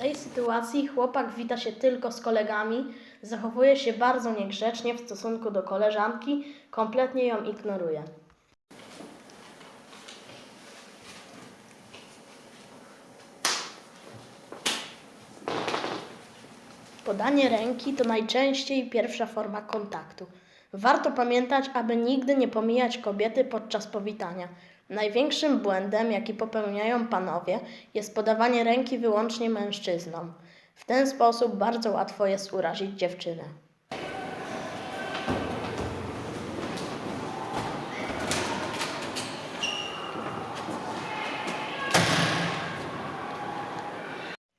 tej sytuacji chłopak wita się tylko z kolegami, zachowuje się bardzo niegrzecznie w stosunku do koleżanki, kompletnie ją ignoruje. Podanie ręki to najczęściej pierwsza forma kontaktu. Warto pamiętać, aby nigdy nie pomijać kobiety podczas powitania. Największym błędem, jaki popełniają panowie, jest podawanie ręki wyłącznie mężczyznom. W ten sposób bardzo łatwo jest urazić dziewczynę.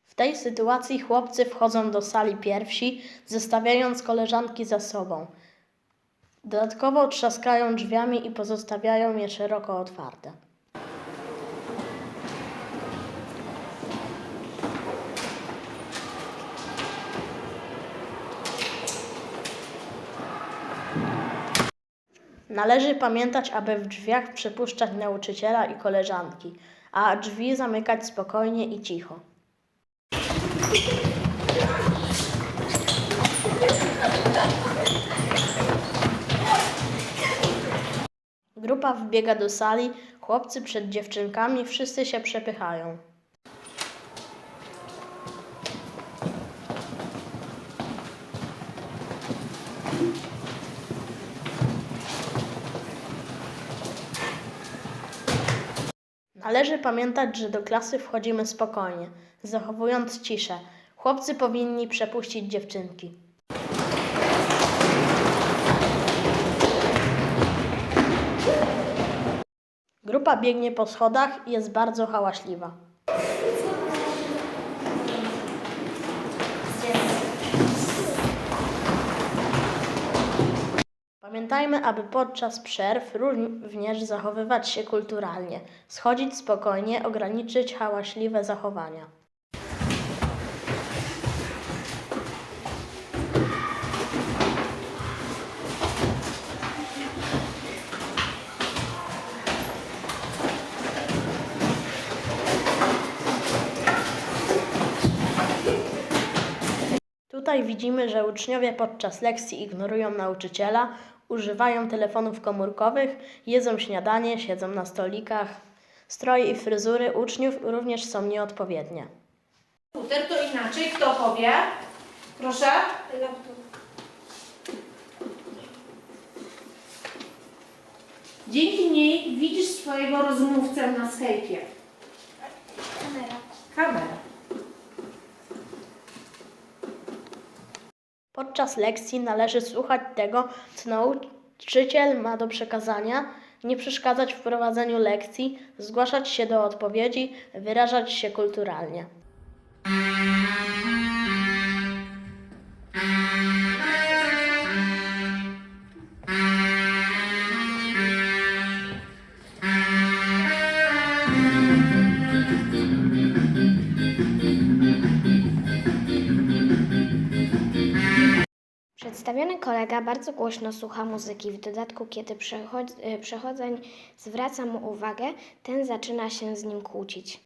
W tej sytuacji chłopcy wchodzą do sali pierwsi, zostawiając koleżanki za sobą. Dodatkowo trzaskają drzwiami i pozostawiają je szeroko otwarte. Należy pamiętać, aby w drzwiach przepuszczać nauczyciela i koleżanki, a drzwi zamykać spokojnie i cicho. Grupa wbiega do sali, chłopcy przed dziewczynkami, wszyscy się przepychają. Należy pamiętać, że do klasy wchodzimy spokojnie, zachowując ciszę. Chłopcy powinni przepuścić dziewczynki. Grupa biegnie po schodach i jest bardzo hałaśliwa. Pamiętajmy, aby podczas przerw również zachowywać się kulturalnie, schodzić spokojnie, ograniczyć hałaśliwe zachowania. Tutaj widzimy, że uczniowie podczas lekcji ignorują nauczyciela, używają telefonów komórkowych, jedzą śniadanie, siedzą na stolikach. Stroje i fryzury uczniów również są nieodpowiednie. Komputer to inaczej. Kto powie? Proszę. Dzięki niej widzisz swojego rozmówcę na Skype'ie. Kamera. Kamera. Podczas lekcji należy słuchać tego, co nauczyciel ma do przekazania, nie przeszkadzać w prowadzeniu lekcji, zgłaszać się do odpowiedzi, wyrażać się kulturalnie. Przedstawiony kolega bardzo głośno słucha muzyki. W dodatku, kiedy przechodz- y, przechodzeń zwraca mu uwagę, ten zaczyna się z nim kłócić.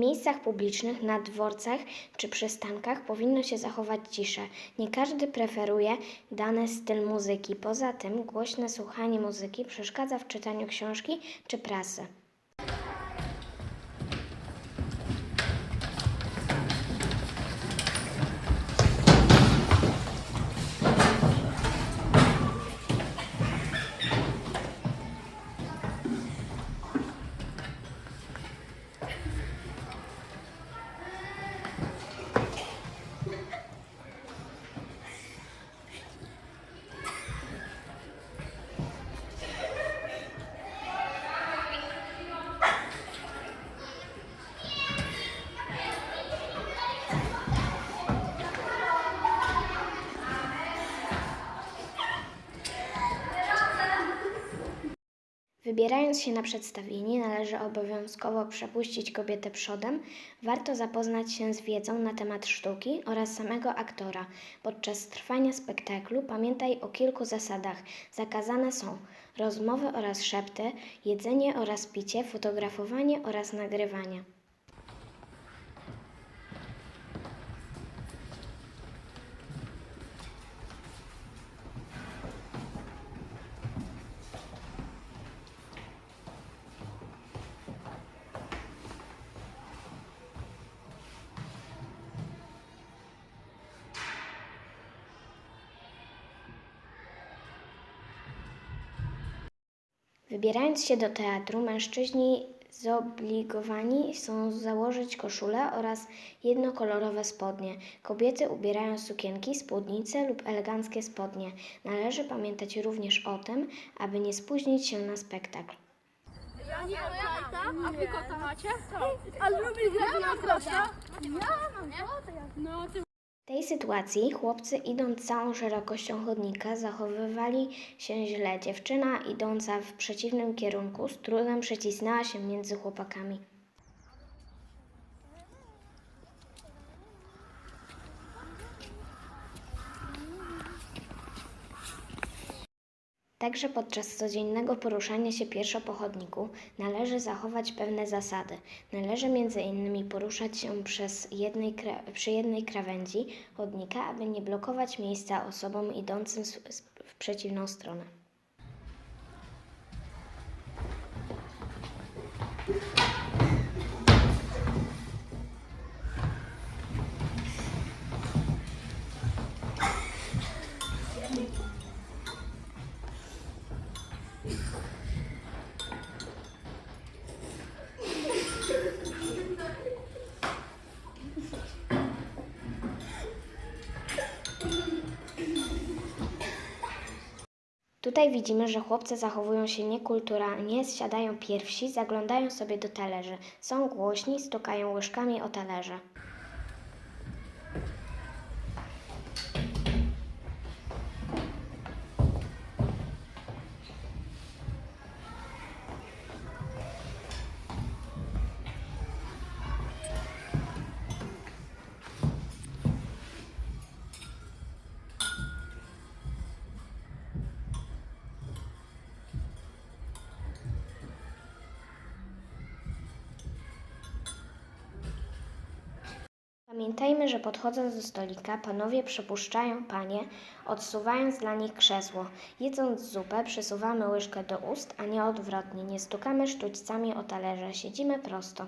Miejscach publicznych, na dworcach czy przystankach powinno się zachować ciszę. Nie każdy preferuje dany styl muzyki. Poza tym głośne słuchanie muzyki przeszkadza w czytaniu książki czy prasy. Wybierając się na przedstawienie, należy obowiązkowo przepuścić kobietę przodem. Warto zapoznać się z wiedzą na temat sztuki oraz samego aktora. Podczas trwania spektaklu pamiętaj o kilku zasadach. Zakazane są rozmowy oraz szepty, jedzenie oraz picie, fotografowanie oraz nagrywanie. Wybierając się do teatru, mężczyźni zobligowani są założyć koszulę oraz jednokolorowe spodnie. Kobiety ubierają sukienki, spódnice lub eleganckie spodnie. Należy pamiętać również o tym, aby nie spóźnić się na spektakl. Ja nie mam jajka, a wy kota macie? Ale lubię grać na kota. Ja mam kota. No, ty tej sytuacji chłopcy idąc całą szerokością chodnika zachowywali się źle. Dziewczyna idąca w przeciwnym kierunku z trudem przecisnęła się między chłopakami. Także podczas codziennego poruszania się pieszo po chodniku należy zachować pewne zasady. Należy między innymi poruszać się przez jednej przy jednej krawędzi chodnika, aby nie blokować miejsca osobom idącym w przeciwną stronę. Tutaj widzimy, że chłopcy zachowują się niekulturalnie, siadają pierwsi, zaglądają sobie do talerzy. Są głośni, stukają łyżkami o talerze. Pamiętajmy, że podchodząc do stolika, panowie przypuszczają panie, odsuwając dla nich krzesło. Jedząc zupę, przysuwamy łyżkę do ust, a nie odwrotnie. Nie stukamy sztućcami o talerze, siedzimy prosto.